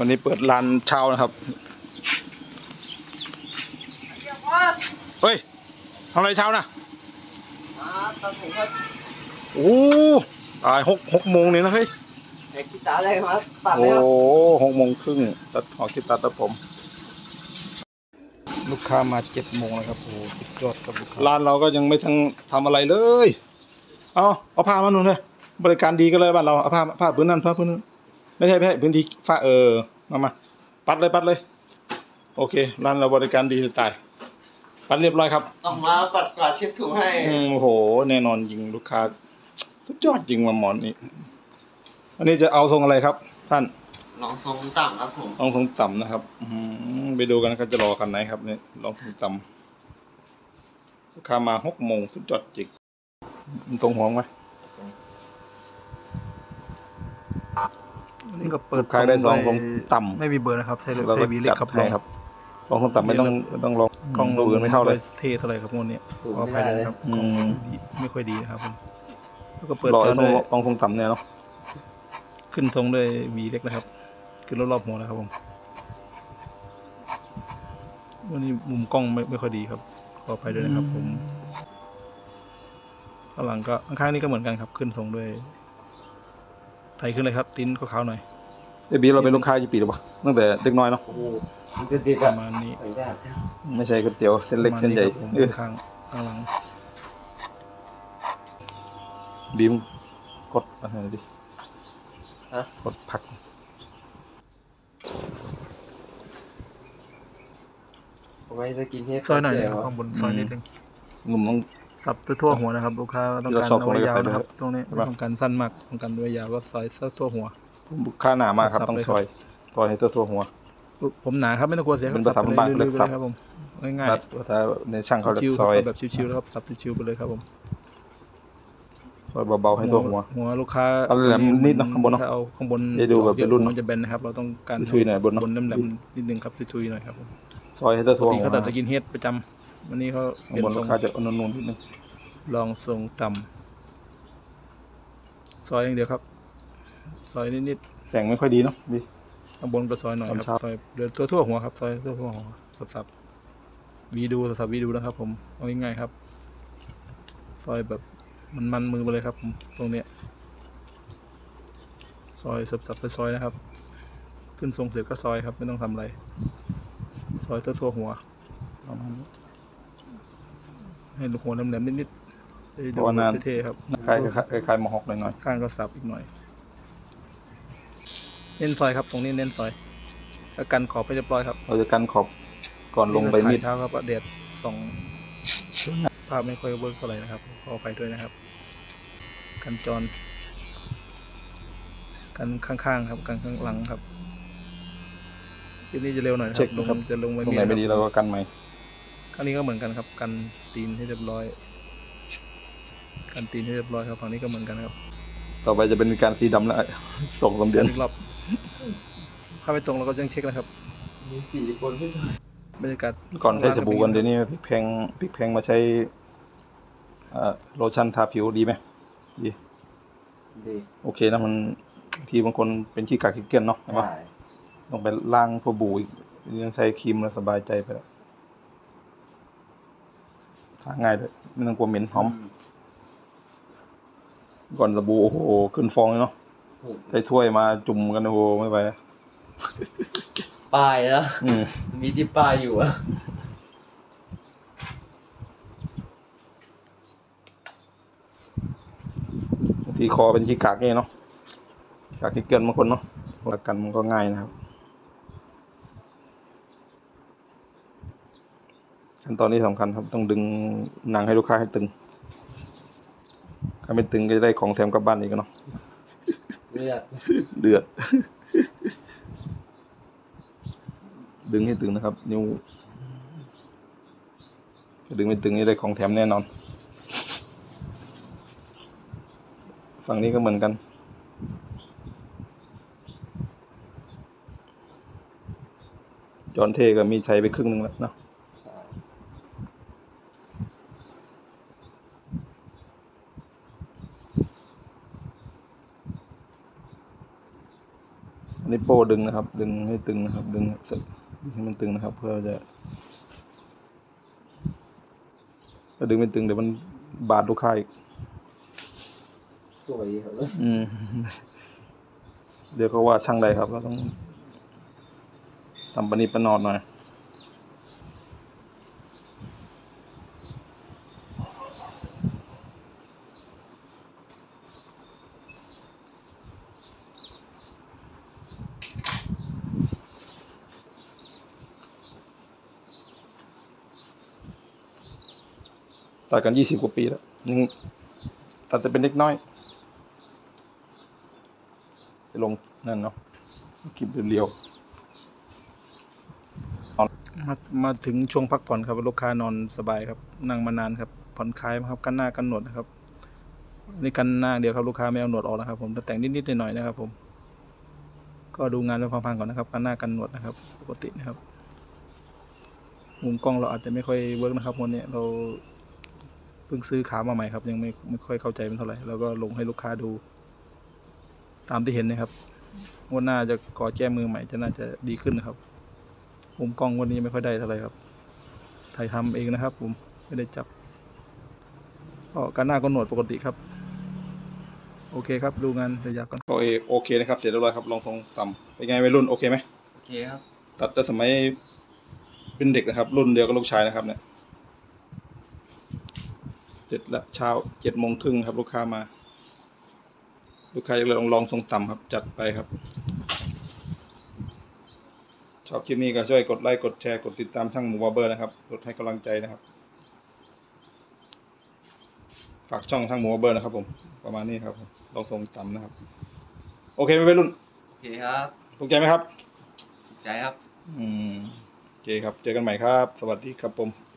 วันนี้เปิดร้านเช้านะครับ เฮ้ยทำอะไรเช้านะตัดผมครับโอ้ตายหกหกโมงนี่นะเฮ้ยแอกกีตาร์ได้ครับตัดโอ้เลยครับหกโมงครึ่งตัดหอคิดตัดตัดผม ลูกค้ามาเจ็ดโมงแล้วครับโอ้สุดยอดครับลูกค้าร้านเราก็ยังไม่ทั้งทำอะไรเลย เอาเอาผ้ามาหนุนเลยบริการดีกันเลยบ้านเราเอาผ้าผ้าพื้นนั่นผ้าพื้นนั่น ไม่ใช่ไม่ใช่พื้นที่ฝ้าเออมามาปัดเลยปัดเลย โอเคร้านเราบริการดีจะตายปัดเรียบร้อยครับ ต้องมาปัดกวาดเช็ดถูให้อืมโอ้โห แน่นอนจริงลูกค้าสุดยอดจริงมาหมอนนี่อันนี้จะเอาทรงอะไรครับ ท่านลองทรงต่ำครับผมลองทรงต่ำนะครับอืมไปดูกันนะครับจะรอกันไหนครับเนี่ยลองทรงต่ำลูกค้ามาหกโมงสุดยอดจริงมันตรงหัวไหม นี่ก็เปิดลูกค้าได้สองตทรรงงต่ำไม่มีเบอร์นะครับใช้เลยเราก็ใช้วีเล็จักดครับให้ครับลองทรงต่ำไม่ต้องไม่ต้องลองกล้องตัวอื่นไม่เข้าเลยเท่เท่าไหร่ครับงวดนี้สูงขออไม่ภัยได้ด้วยเลยนะครับอืกล้องมดีไม่ค่อยดีนะครับผมแล้วก็เปิดรอจอไอ้ทรด้งวยลองทรงต่ำเนี่ยเนาะขึ้นทรงด้วยวีเล็กนะครับ ขึ้นรอบๆหัวนะครับผมวันนี้มุมกล้องไม่ไม่ค่อยดีครับขออภัยด้วยนะครับผมข้างหลังก็ข้างๆนี้ก็เหมือนกันครับ ขึ้นทรงด้วย ไทยขึ้นเลยครับ ติ้นขาวๆหน่อยไอ้บีเราเป็นลูกค้ากี่ปีแล้ววะตั้งแต่เด็กน้อยเนาะโอ้โหมันจะดีปกัระบมาณนี้ไม่ได้ไม่ใช่ก๋วยเตี๋ยวเส้นเล็กประมาณเส้นใหญ่ครับผมเออข้างๆข้างหลังบีมกดอะไรดิฮะ กดพักทำไมจะกินเฮ็ดซอยหน่อยเดีนะวครับข้างบนซอยนิดนึงงุ่มต้อง สับทั่วๆหัวนะครับ ลูกค้าต้องการเราชอบเอาไว้ยาวตรงไหนก็ใส่นะครับได้ตรงนี้ใช่ปะต้องการสั้นมากต้องการไว้ยาวก็ซอยทั่วหัวค่าหนามากครับสับๆต้องเลยซอยซอยให้ตัวทั่วหัวอุ๊ยผมหนาครับไม่ต้องกลัวเสียครัเป็นบภาษาสับบ้านไปๆเรื่อยๆเรีไปยกเลยครับผมง่ายรัดถ้าในช่างเขาๆจะชิวๆซอยครับแบบชิวๆแล้วครับสับชิวๆไปเลยครับผมซอยเบาๆให้ตัวหัวหัวลูกค้าเอาแหลมนิดนะข้างบนเนอะถ้เอาข้างบนให้ดูแบบเป็นรุ่นมันจะแบนนะครับ เราต้องการทุยๆหน่อยบนเนอะบนแหลมๆนิดนึงครับทุยๆหน่อยครับผมซอยให้ตัวปทั่กวติหัวเขาตัดจะกินเฮดประจำ วันนี้เขาเปข้างลี่ยนบนทรลูงกค้าจะนุ่นๆนิดนึงลองทรงต่ำซอยอย่างเดียวครับ ซอยนิดๆแสงไม่ค่อยดีเนาะบีข้างบนก็ซอยหน่อยคตอนรับเช้าซอยเดือตัวทั่วหัวครับ ซอยทั่วทั่วหัวสับสับวีดูสับวีดูนะครับ ผมเอาง่ายๆครับ ซอยแบบมันมันมือไปเลยครับผมตรงเนี้ยซอยสับสับไปซอยนะครับ ขึ้นทรงเสร็จก็ซอยครับ ไม่ต้องทำอะไร ซอยทั่วทั่วหัว ประมาณนี้ ให้หัวแหลมๆนิดๆจะได้ดูเพราะว่านานเท่ๆครับคล้ายๆคล้ายๆคล้ายๆมอฮอกหน่อยข้างก็สับอีกหน่อย เน้นซอยครับตรงนี้เน้นซอยแล้วกันขอบไปเรียบร้อยครับๆเราจะกันขอบก่อนลงใบมีด ถ่ายเช้าครับแดดส่องภาพไม่ค่อยเวิร์กเท่าไหร่นะครับขออภัยด้วยนะครับ กันจร กันข้างๆครับกันข้างหลังครับคลิปนี้จะเร็วหน่อยนะคเช็รัคบลงนะครับ จะลงตไม่รงมีไหนนะคไม่ดีรับเราก็กันใหม่ ข้างนี้ก็เหมือนกันครับ กันตีนให้เรียบร้อย กันตีนให้เรียบร้อยครับฝั่งนี้ก็เหมือนกันครับต่อไปจะเป็นการสีดำแล้วส่งลมเดือนอีกรอบถ้าไม่ตรงเราก็ยังเช็คนะครับ มีสี่คนขึ้นไปบรรยากาศก่อนใช้สบู่กันเดี๋ยวนี้พริกแพงพริกแพงมาใช้เอ่อโลชั่นทาผิวดีไหมดีดีโอเคนะมันบางทีบางคนเป็นขี้กากขี้เกียจเนาะใช่ปะใช่ต้องไปล้างพวกบูอีกยังใช้ครีมแล้วสบายใจไปแล้ว ทาง่ายเลยไม่ต้องกลัวเหม็นหอม ก่อนสบู่โอ้โหขึ้นฟองเลยเนาะอืมใช้ถ้วยมาจุ่มกันโอ้โหไม่ไหวป้ายแล้วอืมมีที่ป้ายอยู่อะบางทีคอเป็นขี้กากนี่เนาะกากขี้เกียจบางคนเนาะหลักกันมันก็ง่ายนะครับ ขั้นตอนนี้สำคัญครับต้องดึงหนังให้ลูกค้าให้ตึง ถ้าไม่ตึงก็จะได้ของแถมกลับบ้านอีกเนาะเลือดเดือด ดึงให้ตึงนะครับ นิ้วถ้าดึงไม่ตึงนี่ได้ของแถมแน่นอน ฝั่งนี้ก็เหมือนกันจอนเทก็มีใช้ไปครึ่งหนึ่งแล้วเนาะ นนี้โป้ดึงนะครับ ดึงให้ตึงนะครับดึงดึงให้มันตึงนะครับ เพื่อจะถ้าดึงไม่ตึงเดี๋ยวมันบาดลูกค้าอีกสวยครับอืมเดี๋ยวเขาว่าช่างใดครับเราต้องทำปณิประนอดหน่อย ตัดกันยี่สิบกว่าปีแล้วยังตัดแต่เป็นเล็กน้อยไปลงนั่นเนาะคลิปเรียวมามาถึงช่วงพักผ่อนครับลูกค้านอนสบายครับนั่งมานานครับผ่อนคลายครับกันหน้ากันหนวดนะครับนี่กันหน้าเดียวครับลูกค้าไม่เอาหนวดออกนะครับ ผมแต่แต่งนิดๆหน่อยๆนะครับ ผม ก็ดูงานไปฟังๆก่อนนะครับ กันหน้ากันหนวดนะครับ ปกตินะครับ มุมกล้องเราอาจจะไม่ค่อยเวิร์กนะครับวันนี้เรา เพิ่งซื้อขามาใหม่ครับ ยังไม่ไม่ค่อยเข้าใจมันเท่าไหร่แล้วก็ลงให้ลูกค้าดู ตามที่เห็นนะครับงวันหน้าจะก่อแจ้มือใหม่จะน่าจะดีขึ้นนะครับมุมกล้องวันนี้ไม่ค่อยได้เท่าไหร่ครับถ่ายทำเองนะครับ ผมไม่ได้จับก็การหน้าก็หนวดปกติครับ โอเคครับ ดูงานระยะก่อนๆก็เอโอเคนะครับเสร็จเรียบร้อยครับลองทรงต่ำเป็นไงวัยรุ่นโอเคไหมโอเคครับตัดแต่สมัยเป็นเด็กนะครับ รุ่นเดียวกับลูกชายนะครับเนี่ย เสร็จแล้วเช้าเจ็ดโมงครึ่งครับ ลูกค้ามา ลูกค้าอยากลองลองทรงต่ำครับ จัดไปครับ ชอบคลิปนี้ก็ช่วยกดไลค์กดแชร์กดติดตามช่างหมูบาร์เบอร์นะครับกดให้กำลังใจนะครับ ฝากช่องช่างหมูบาร์เบอร์นะครับ ผมประมาณนี้ครับผมลองทรงต่ำนะครับ โอเคไหมวัยรุ่นโอเคครับถูกใจไหมครับถูกใจครับ อืมโอเคครับ เจอกันใหม่ครับ สวัสดีครับผม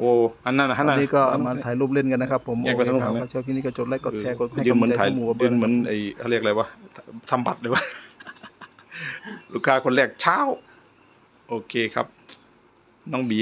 โอ้อันนั้นนะอันวันั้นนนี้ก็มาถ่ายรูปเล่นกันนะครับผมแยกโอไปเคทางนู้นครับไหมชอบคลิปนี้ก็จดไลค์กดแชร์กดให้ยืนเหมือนกำลังใจถ่ายให้หมูบาร์เบอยืร์นนะเหคมืรัอบนไอ้เขาเรียกอะไรวะทำบัตรเลยวะลูกค้าคนแรกเช้า โอเคครับ น้องบี